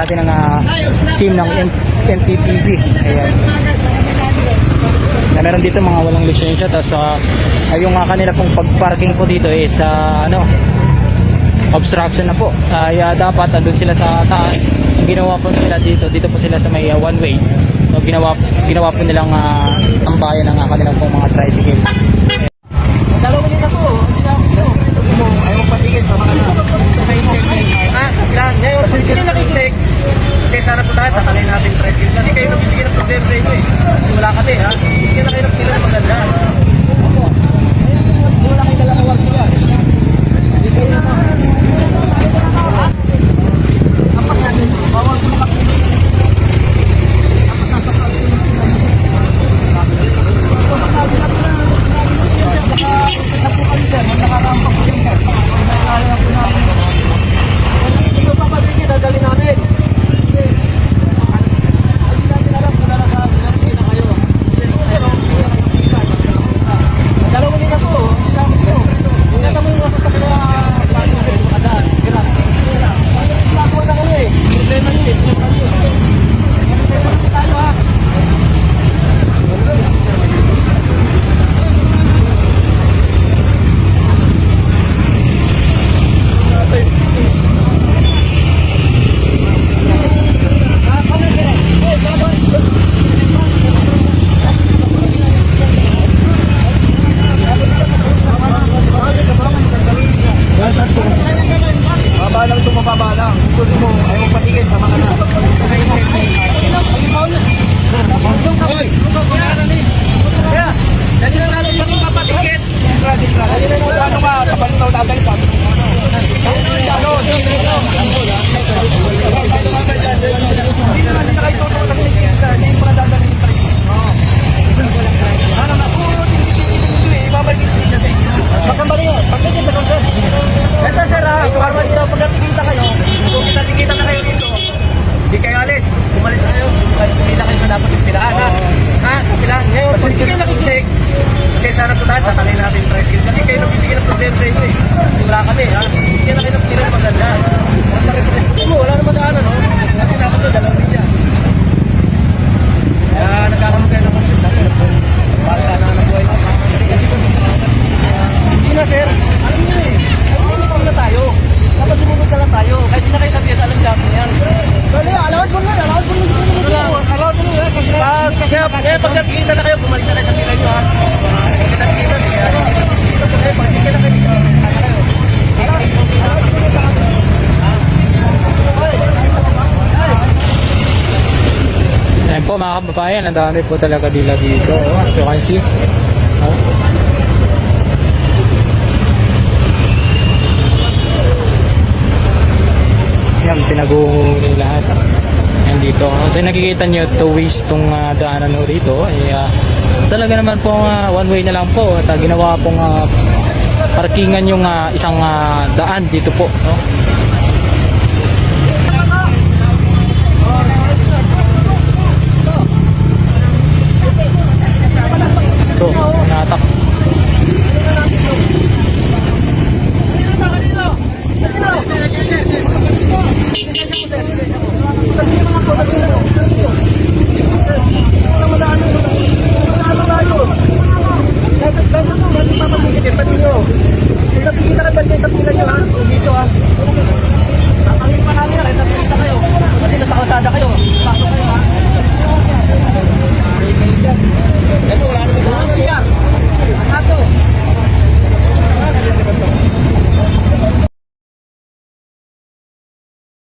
natin ang ah, team ng M- MPPB. Ayan. Na meron dito mga walang lisensya tapos uh, yung uh, kanila pong pagparking po dito is sa ano obstruction na po. Kaya dapat andun sila sa taas. Ang ginawa po nila dito, dito po sila sa may uh, one way. So, ginawa, ginawa po nilang uh, tambayan ng uh, kanilang pong mga tricycle. Dalawa nila po. Ang sinabi ko. Mo, ayaw patigil sa mga Ah, yan. Ngayon, kung sino nakiklik, kasi sana po tayo, tatalay natin press kit. Kasi kayo nagbibigyan ng problema sa inyo eh. Wala ka din, ha? Hindi na kayo nagpila ng maganda. Opo. Wala kayo dalawang sila. Hindi kayo na Apak natin. Bawal ko na Ito pa pabigyan, dadali namin. Dalawa nila to, ang sinabi ko. Hindi na kami mga sa kanya plano ko makadaan. Hirap. Ginagawa na kami eh. Problema niyo eh. Problema niyo. Tayo ha. Baba mababa lang. Gusto mo, ayaw patigil sa mga na. Kaya, dali na natin sa mga patikit. Dali na natin ano ka, kapalit na tatay sa Ano, hindi naman nila kayo tutulong ng ticket, hindi mo na dadalhin sa inyo. Ano na, puro tinitititin eh, ibabalik yung sila sa inyo. Magkambali nga, pagdating sa concert. Ito sir ha, normal dito pag natikita kayo, kung kita-tikita na kayo dito, hindi kayo alis, umalis na kayo, kahit pumila kayo sa dapat yung pilaan ha. Ha, sa pilaan. Ngayon, kung hindi kayo nakiklik, kasi sana po tayo, tatalay natin yung tricycle. Kasi kayo nagbibigyan ng problema sa inyo eh. Wala kami ha, hindi na kayo nagpila ng maganda. Ang sakit po rin mo, wala naman daanan no. Kasi naman to, dalawang milya. Kaya nagkakaroon kayo ng conflict natin. Para sana ang buhay na. Kasi kung hindi na sir, alam niyo eh, uniform na tayo. Dapat sumunod na lang tayo. Kahit hindi na kayo sabihan, alam natin yan. Dali, alawad mo na, alawad mo na. Alawad mo na, kasi... Kasi, kaya pag nakikita na kayo, bumalik na kayo sa pila nyo ha. Pag nakikita na kayo, kaya pag nakikita na kayo, dito na kayo. Ayan po mga kababayan, ang dami po talaga dila dito. Oh, as you can see. Oh. Yan, pinaguhuli lahat. Yan dito. Kasi nakikita nyo, two ways tong ah, daanan ho rito. Eh, ah, talaga naman po one way na lang po. At ah, ginawa pong ah, parkingan yung ah, isang ah, daan dito po. No?